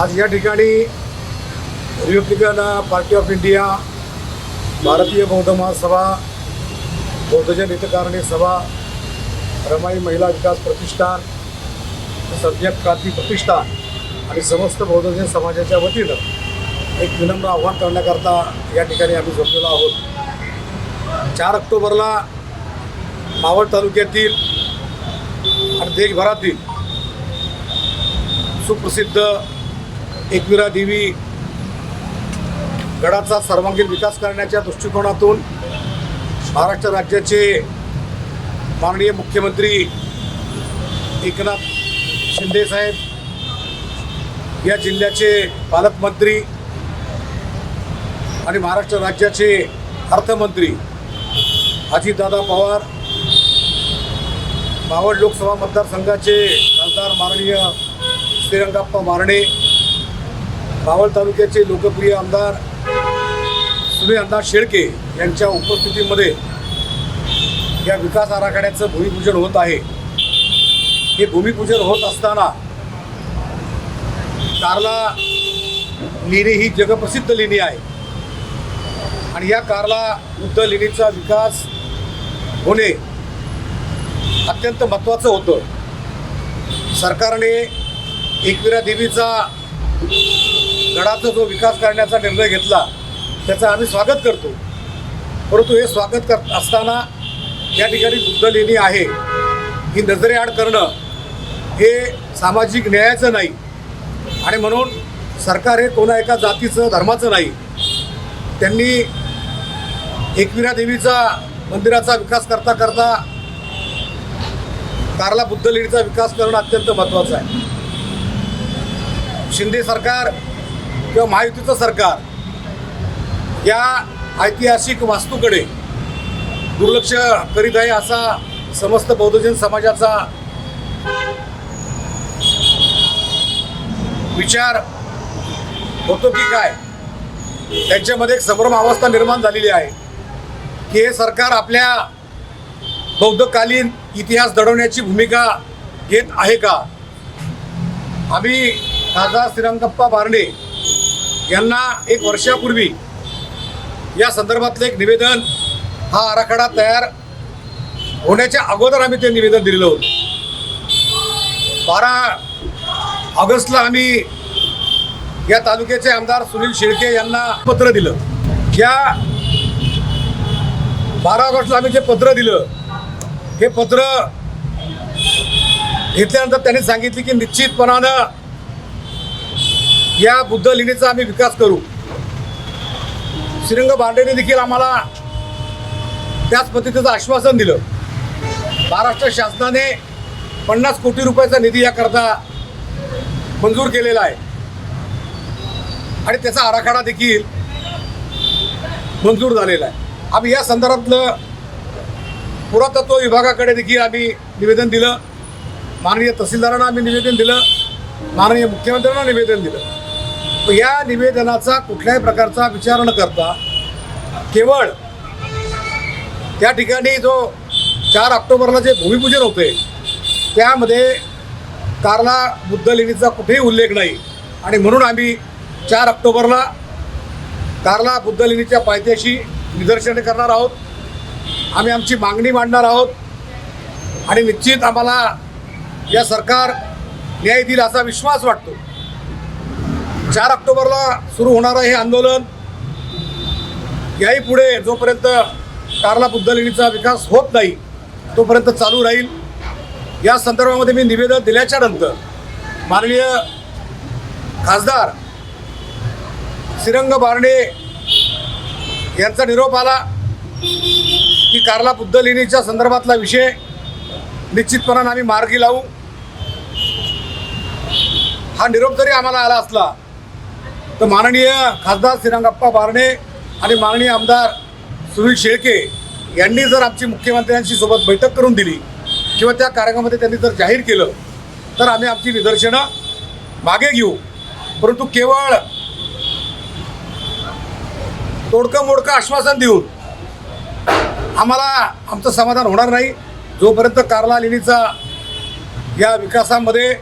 आज या ठिकाणी रिपब्लिकन पार्टी ऑफ इंडिया भारतीय बौद्ध महासभा बौद्धजन हितकारणी सभा रमाई महिला विकास प्रतिष्ठान सभ्यक क्रांती प्रतिष्ठान आणि समस्त बौद्धजन समाजाच्या वतीनं एक विनम्र आव्हान करण्याकरता या ठिकाणी आम्ही झोपलेलो आहोत. चार ऑक्टोबरला मावळ तालुक्यातील आणि देशभरातील सुप्रसिद्ध एकविरा देवी गडाचा सर्वांगीण विकास करण्याच्या दृष्टिकोनातून महाराष्ट्र राज्याचे माननीय मुख्यमंत्री एकनाथ शिंदेसाहेब या जिल्ह्याचे पालकमंत्री आणि महाराष्ट्र राज्याचे अर्थमंत्री अजितदादा पवार मावळ लोकसभा मतदारसंघाचे खासदार माननीय श्रीरंगाप्पा मारणे मावळ तालुक्याचे लोकप्रिय आमदार सुनील अण्णा शेळके यांच्या उपस्थितीमध्ये या विकास आराखड्याचं भूमिपूजन होत आहे. हे भूमिपूजन होत असताना कारला लेणी ही जगप्रसिद्ध लेणी आहे. आणि या कारला युद्ध लेणीचा विकास होणे अत्यंत महत्त्वाचं होतं. सरकारने एकविरा देवीचा गडाचा जो विकास करण्याचा निर्णय घेतला त्याचं आम्ही स्वागत करतो. परंतु हे स्वागत करत असताना या ठिकाणी बुद्ध लेणी आहे ही नजरेआड करणं हे सामाजिक न्यायाचं नाही. आणि म्हणून सरकार हे कोणा एका जातीचं धर्माचं नाही. त्यांनी एकविरा देवीचा मंदिराचा विकास करता करता कारला बुद्ध लेणीचा विकास करणं अत्यंत महत्त्वाचं आहे. शिंदे सरकार किंवा महायुतीचं सरकार या ऐतिहासिक वास्तूकडे दुर्लक्ष करीत आहे असा समस्त बौद्धजन समाजाचा विचार होतो की काय? त्यांच्यामध्ये एक संभ्रम अवस्था निर्माण झालेली आहे की हे सरकार आपल्या बौद्धकालीन इतिहास दडवण्याची भूमिका घेत आहे का? आम्ही खासदार श्रीरंगप्पा बारणे यांना एक वर्षापूर्वी या संदर्भातलं एक निवेदन हा आराखडा तयार होण्याच्या अगोदर आम्ही ते निवेदन दिलेलं होतं. बारा ऑगस्टला आम्ही या तालुक्याचे आमदार सुनील शेळके यांना पत्र दिलं. या बारा ऑगस्टला आम्ही जे पत्र दिलं हे पत्र घेतल्यानंतर त्यांनी सांगितले की निश्चितपणानं या बुद्ध लेणीचा आम्ही विकास करू. श्रीरंग भांडेने देखील आम्हाला त्याच पद्धतीचं आश्वासन दिलं. महाराष्ट्र शासनाने पन्नास कोटी रुपयाचा निधी याकरता मंजूर केलेला आहे. आणि त्याचा आराखडा देखील मंजूर झालेला आहे. आम्ही या संदर्भातलं पुरातत्व विभागाकडे देखील आम्ही निवेदन दिलं. माननीय तहसीलदारांना आम्ही निवेदन दिलं. माननीय मुख्यमंत्र्यांना निवेदन दिलं. या निवेदनाचा कुठल्याही प्रकारचा विचार न करता केवळ त्या ठिकाणी जो चार ऑक्टोबरला जे भूमिपूजन होते त्यामध्ये कारला बुद्ध लेणीचा कुठेही उल्लेख नाही. आणि म्हणून आम्ही चार ऑक्टोबरला कारला बुद्ध लेणीच्या पायथ्याशी निदर्शने करणार आहोत. आम्ही आमची मागणी मांडणार आहोत. आणि निश्चित आम्हाला या सरकार न्याय देईल असा विश्वास वाटतो. चार ऑक्टोबरला सुरू होणारं हे आंदोलन. याही पुढे जोपर्यंत कारला बुद्धलेणीचा विकास होत नाही तोपर्यंत चालू राहील. या संदर्भामध्ये मी निवेदन दिल्याच्या नंतर माननीय खासदार श्रीरंग बारणे यांचा निरोप आला की कारला बुद्धलेणीच्या संदर्भातला विषय निश्चितपणानं आम्ही मार्गी लावू. हा निरोप जरी आम्हाला आला असला तर माननीय खासदार श्रीरंगप्पा बारणे आणि माननीय आमदार सुनील शेळके यांनी जर आमची मुख्यमंत्र्यांशी सोबत बैठक करून दिली किंवा त्या कार्यक्रमामध्ये त्यांनी जर जाहीर केलं तर आम्ही आमची निदर्शनं मागे घेऊ. परंतु केवळ तोडकं मोडकं आश्वासन देऊन आम्हाला आमचं समाधान होणार नाही. जोपर्यंत कारला लेणीचा या विकासामध्ये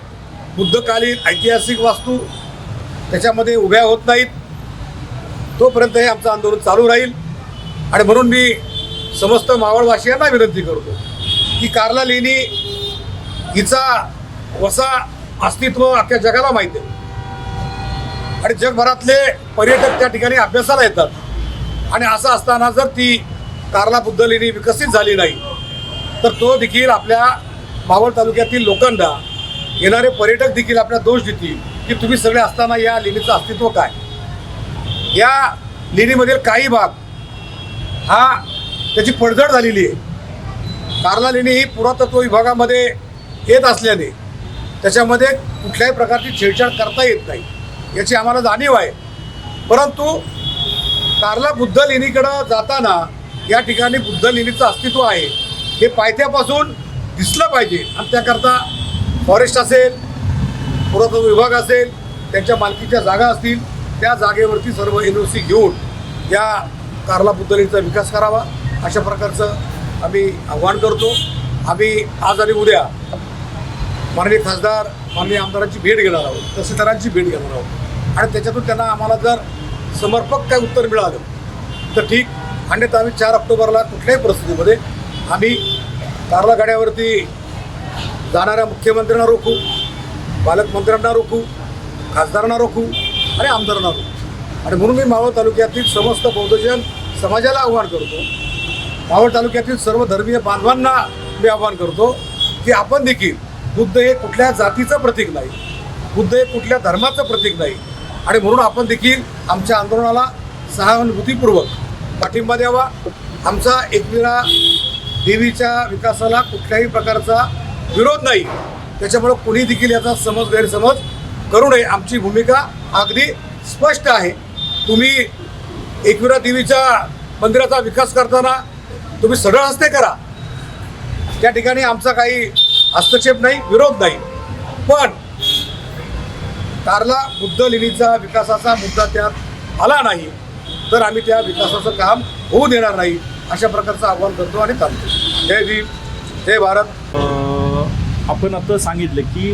बुद्धकालीन ऐतिहासिक वास्तू त्याच्यामध्ये उभ्या होत नाहीत. तोपर्यंत हे आमचं आंदोलन चालू राहील. आणि म्हणून मी समस्त मावळवासियांना विनंती करतो की कार्ला लेणी हिचा वसा अस्तित्व अख्ख्या जगाला माहीत आहे. आणि जगभरातले पर्यटक त्या ठिकाणी अभ्यासाला येतात. आणि असं असताना जर ती कार्ला बुद्ध लेणी विकसित झाली नाही तर तो देखील आपल्या मावळ तालुक्यातील लोकांना येणारे पर्यटक देखील आपल्या दोष देतील. की तुम्ही सगळे असताना या लेणीचं अस्तित्व काय? या लेणीमधील काही भाग हा त्याची पडझड झालेली आहे. कार्ला लेणी ही पुरातत्व विभागामध्ये येत असल्याने त्याच्यामध्ये कुठल्याही प्रकारची छेडछाड करता येत नाही याची आम्हाला जाणीव आहे. परंतु कार्ला बुद्ध लेणीकडं जाताना या ठिकाणी बुद्ध लेणीचं अस्तित्व आहे. हे पायथ्यापासून दिसलं पाहिजे आणि त्याकरता फॉरेस्ट असेल पुरातत्व विभाग असेल त्यांच्या मालकीच्या जागा असतील त्या जागेवरती सर्व एन ओ सी घेऊन या कार्ला पुतळीचा विकास करावा. अशा प्रकारचं आम्ही आव्हान करतो. आम्ही आज आणि उद्या माननीय खासदार माननीय आमदारांची भेट घेणार आहोत तहसीलदारांची भेट घेणार आहोत. आणि त्याच्यातून त्यांना आम्हाला जर समर्पक काय उत्तर मिळालं तर ठीक. अन्यथा आम्ही चार ऑक्टोबरला कुठल्याही परिस्थितीमध्ये आम्ही कारला गाड्यावरती जाणाऱ्या मुख्यमंत्र्यांना रोखू. पालकमंत्र्यांना रोखू खासदारांना रोखू आणि आमदारांना रोखू. आणि म्हणून मी मावळ तालुक्यातील समस्त बौद्धजन समाजाला आव्हान करतो. मावळ तालुक्यातील सर्व धर्मीय बांधवांना मी आवाहन करतो की आपण देखील बुद्ध हे कुठल्या जातीचं प्रतीक नाही बुद्ध हे कुठल्या धर्माचं प्रतीक नाही आणि म्हणून आपण देखील आमच्या आंदोलनाला सहानुभूतीपूर्वक पाठिंबा द्यावा. आमचा एकविरा देवीच्या विकासाला कुठल्याही प्रकारचा विरोध नाही. त्याच्यामुळं कुणी देखील याचा समज गैरसमज करू नये. आमची भूमिका अगदी स्पष्ट आहे. तुम्ही एकविरा देवीच्या मंदिराचा विकास करताना तुम्ही सरळ हस्ते करा. त्या ठिकाणी आमचा काही हस्तक्षेप नाही विरोध नाही. पण कारला बुद्ध लेणीचा विकासाचा मुद्दा त्यात आला नाही तर आम्ही त्या विकासाचं काम होऊ देणार नाही अशा प्रकारचं आव्हान करतो आणि थांबतो जय भीम जय भारत. आपण आता सांगितलं की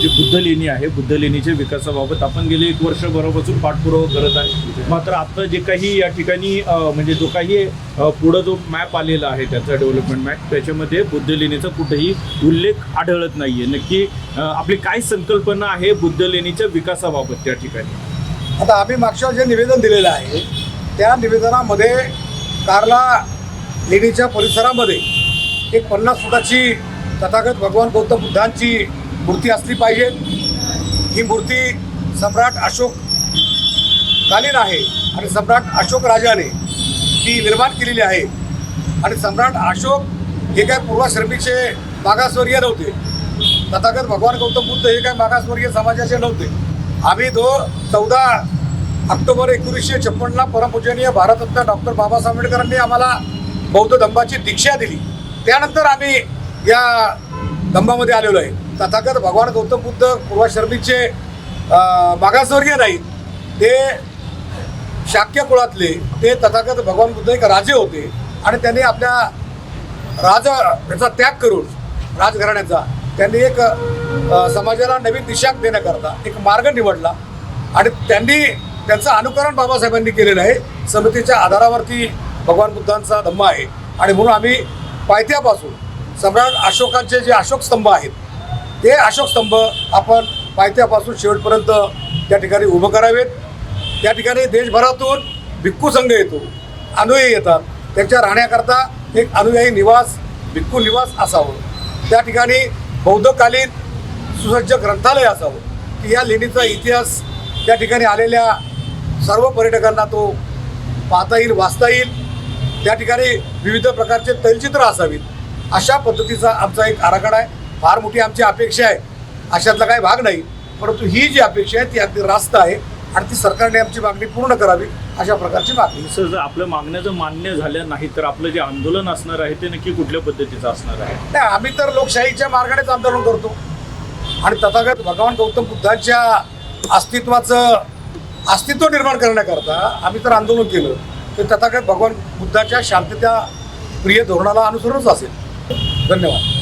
जी बुद्ध लेणी आहे बुद्ध लेणीच्या विकासाबाबत आपण गेले एक वर्षभरापासून पाठपुरावा करत आहे. मात्र आता जे काही या ठिकाणी म्हणजे जो काही पुढं जो मॅप आलेला आहे त्याचा डेव्हलपमेंट मॅप त्याच्यामध्ये बुद्ध लेणीचा कुठेही उल्लेख आढळत नाही आहे नक्की आपली काय संकल्पना आहे बुद्ध लेणीच्या विकासाबाबत त्या ठिकाणी? आता आम्ही मागच्या जे निवेदन दिलेलं आहे त्या निवेदनामध्ये कारला लेणीच्या परिसरामध्ये एक पन्नास फुटाची तथागत भगवान गौतम बुद्धांची मूर्ती असली पाहिजे. ही मूर्ती सम्राट अशोक कालीन आहे आणि सम्राट अशोक राजाने ती निर्माण केलेली आहे. आणि सम्राट अशोक हे काय पूर्वाश्रमीचे मागासवर्गीय नव्हते. तथागत भगवान गौतम बुद्ध हे काय मागासवर्गीय समाजाचे नव्हते. आम्ही दो चौदा ऑक्टोबर एकोणीसशे छप्पनला परमपूजनीय भारतरत्न डॉक्टर बाबासाहेब आंबेडकरांनी आम्हाला बौद्ध धम्माची दीक्षा दिली. त्यानंतर आम्ही या दंभामध्ये आलेलो आहे. तथागत भगवान गौतम बुद्ध पूर्वा शर्मीचे मागासवर्गीय नाहीत. ते शाक्य कुळातले. ते तथागत भगवान बुद्ध एक राजे होते. आणि त्यांनी आपल्या राज याचा त्याग करून राजघराण्याचा त्यांनी एक समाजाला नवीन दिशा देण्याकरता एक मार्ग निवडला. आणि त्यांनी त्यांचं अनुकरण बाबासाहेबांनी केलेलं आहे. समितीच्या आधारावरती भगवान बुद्धांचा धम्म आहे. आणि म्हणून आम्ही पायथ्यापासून सम्राट अशोकांचे जे अशोक स्तंभ आहेत ते अशोक स्तंभ आपण पायथ्यापासून शेवटपर्यंत त्या ठिकाणी उभं करावेत. त्या ठिकाणी देशभरातून भिक्खू संघ येतो अनुयायी येतात. त्यांच्या राहण्याकरता एक अनुयायी निवास भिक्खू निवास असावं. त्या ठिकाणी बौद्धकालीन सुसज्ज ग्रंथालय असावं. की या लेणीचा इतिहास त्या ठिकाणी आलेल्या सर्व पर्यटकांना तो पाहता येईल वाचता येईल. त्या ठिकाणी विविध प्रकारचे तैलचित्र असावीत. अशा पद्धतीचा आमचा एक आराखडा आहे. फार मोठी आमची अपेक्षा आहे. अशातला काही भाग नाही. परंतु ही जी अपेक्षा आहे ती अगदी रास्त आहे आणि ती सरकारने आमची मागणी पूर्ण करावी अशा प्रकारची मागणी. सर जर आपल्या मागण्या जर मान्य झाल्या नाही तर आपलं जे आंदोलन असणार आहे ते नक्की कुठल्या पद्धतीचं असणार आहे? नाही आम्ही तर लोकशाहीच्या मार्गानेच आंदोलन करतो. आणि तथागत भगवान गौतम बुद्धांच्या अस्तित्वाचं अस्तित्व निर्माण करण्याकरता आम्ही तर आंदोलन केलं. तर तथागत भगवान बुद्धाच्या शांतता प्रिय धोरणाला अनुसरूनच असेल. धन्यवाद.